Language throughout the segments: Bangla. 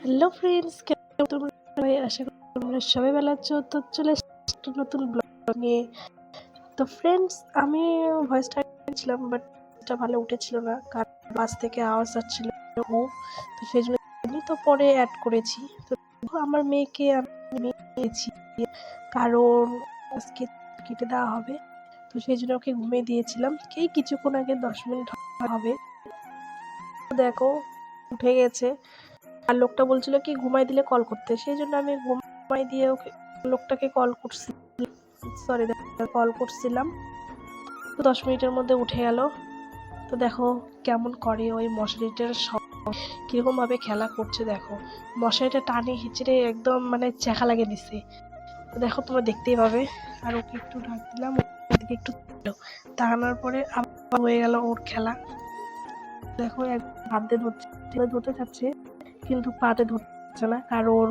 হ্যালো ফ্রেন্ডস কেমন তোমরা সবাই? আশা করি তোমরা সবাই ভালো আছো। তো চলে একটা নতুন ব্লগ নিয়ে। তো ফ্রেন্ডস আমি ভয়েসটা ছিলাম বাট এটা ভালো উঠেছিল না, কারণ বাস থেকে আওয়াজ আসছিল খুব তো সেই জন্য আমি তো পরে অ্যাড করেছি। তো আমার মেয়েকে আমি নিয়েছি কারণ আজকে কেটে দেওয়া হবে। তো সেই জন্য ওকে ঘুমিয়ে দিয়েছিলাম। এই কিছুক্ষণ আগে দশ মিনিট হবে। দেখো, উঠে গেছে। আর লোকটা বলছিল কি ঘুমাই দিলে কল করতে। সেই জন্য আমি ঘুমাই দিয়ে ওকে, লোকটাকে কল করছি। সরি কল করছিলাম। তো দশ মিনিটের মধ্যে উঠে গেল। তো দেখো কেমন করে ওই মশারিটার কীরকমভাবে খেলা করছে দেখো। মশারিটা টানে হিচড়ে একদম মানে চেখা লাগে দিছে তো দেখো তোমরা দেখতেই পাবে। আর ওকে একটু ঢাক দিলাম, ওদিকে একটু দাঁড়ানোর পরে আবার হয়ে গেল ওর খেলা। দেখো এক হাত দিয়ে ধরছে, ধরতে চাচ্ছে কিন্তু পাতে ধরছে না, কারণ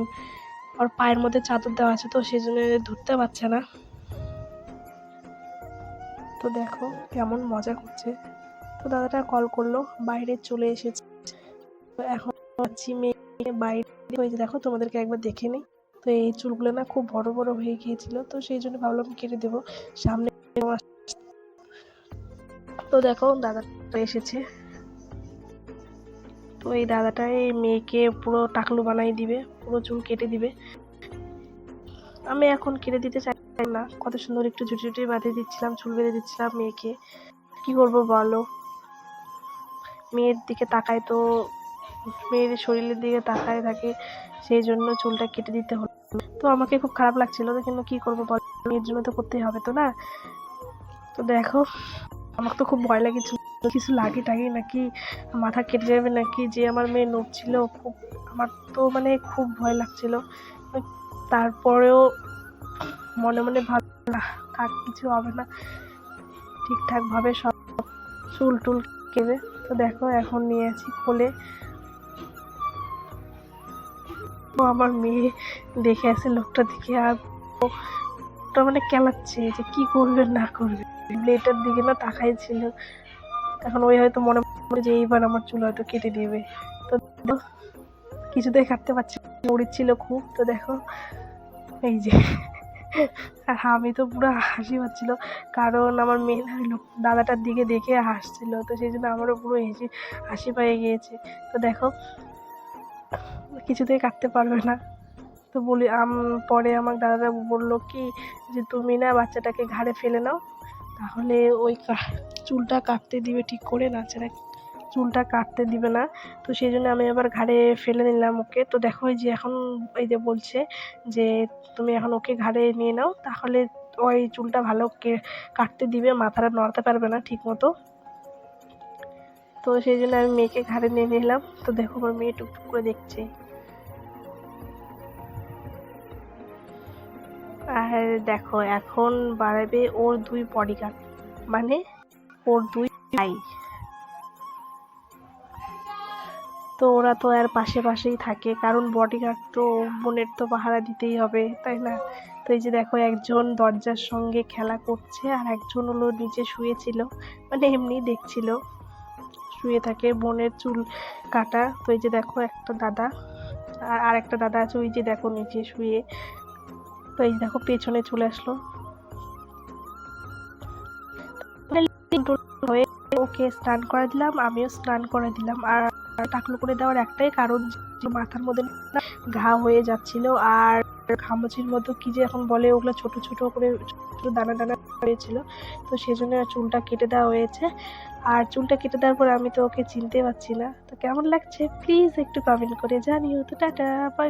ওর পায়ের মধ্যে চাদর দেওয়া আছে তো সেই জন্য ধরতে পারছে না। তো দেখো কেমন মজা করছে। তো দাদাটা কল করল, বাইরে চলে এসেছে। তো এখন মেয়ে বাইরে। হয়েছে দেখো, তোমাদেরকে একবার দেখে নিই। তো এই চুলগুলো না খুব বড় বড় হয়ে গিয়েছিল, তো সেই জন্য ভাবলাম কেটে দেবো। সামনে তো দেখো দাদাটা এসেছে। তো এই দাদাটা এই মেয়েকে পুরো টাকলু বানাই দিবে, পুরো চুল কেটে দিবে। আমি এখন কেটে দিতে চাই না। কত সুন্দর একটু ঝুটি ঝুটি বাঁধিয়ে দিচ্ছিলাম, চুল বেঁধে দিচ্ছিলাম মেয়েকে। কি করব বলো? মেয়ের দিকে তাকায় তো, মেয়ের শরীরের দিকে তাকায় থাকে, সেই জন্য চুলটা কেটে দিতে হলো। তো আমাকে খুব খারাপ লাগছিল কিন্তু কি করব বল? মেয়ের জন্য তো করতেই হবে তো না? তো দেখো আমার তো খুব ভয় লাগেছিল কিছু লাগে টাগে নাকি মাথা কেটে যাবে, নাকি যে আমার মেয়ে নড়ছিল খুব আমার তো মানে খুব ভয় লাগছিল। তারপরেও মনে মনে ভাব, না কাক কিছু হবে না। ঠিকঠাকভাবে সব চুল টুল কেবে তো দেখো এখন নিয়ে আছি কোলে। আমার মেয়ে দেখে আছে লোকটা দিকে আর মানে কেলাচ্ছে যে কি করবে, না করবে। ব্লেডের দিকে না তাকাই ছিল। এখন ওই হয়তো মনে মনে যে এইবার আমার চুল হয়তো কেটে দিবে। তো কিছুতেই কাটতে পারছি উড়িচ্ছিল খুব। তো দেখো, এই যে, আর আমি তো পুরো হাসি পাচ্ছিল, কারণ আমার মেয়ে দাদাটার দিকে দেখে হাসছিল, তো সেই জন্য আমারও পুরো হেসে, হাসি পেয়ে গিয়েছে। তো দেখো কিছুতেই কাটতে পারবে না। তো বলি পরে আমার দাদাটা বলল কি, যে তুমি না বাচ্চাটাকে ঘাড়ে ফেলে নাও তাহলে ওই চুলটা কাটতে দিবে ঠিক করে নাচারা চুলটা কাটতে দিবে না। তো সেই জন্য আমি আবার ঘাড়ে ফেলে নিলাম ওকে। তো দেখো এই যে এখন এই যে বলছে যে তুমি এখন ওকে ঘাড়ে নিয়ে নাও, তাহলে ওই চুলটা ভালো কাটতে দিবে, মাথাটা নড়াতে পারবে না ঠিক মতো তো সেই জন্য আমি মেয়েকে ঘাড়ে নিয়ে নিলাম। তো দেখো আমার মেয়ে টুকটুক করে দেখছে। আর দেখো, এখন বাড়াবে ওর দুই বডিগার্ড মানে ওর দুই ভাই। তো ওরা তো আর পাশে পাশেই থাকে, কারণ বডিগার্ড তো বোনের তো পাহারা দিতেই হবে, তাই না? তো এই যে দেখো, একজন দরজার সঙ্গে খেলা করছে আর একজন হলো নিচে শুয়েছিল মানে এমনি দেখছিল। শুয়ে থাকে, বোনের চুল কাটা। তো এই যে দেখো, একটা দাদা। আর আর একটা দাদা আছে, ওই যে দেখো, নিচে শুয়ে তো এই দেখো, পেছনে চলে আসলো। হয়ে ওকে স্নান করে দিলাম, আমিও স্নান করে দিলাম। আর টাকলু করে দেওয়ার একটাই কারণ মাথার মধ্যে ঘা হয়ে যাচ্ছিল, আর ঘামচির মতো কি যে এখন বলে, ওগুলো ছোট ছোট করে দানা দানা হয়েছিল। তো সেই জন্য চুলটা কেটে দেওয়া হয়েছে। আর চুলটা কেটে দেওয়ার পর আমি তো ওকে চিনতে পারছি না। তো কেমন লাগছে? প্লিজ একটু কমেন্ট করে জানিও। তো টাটা বাই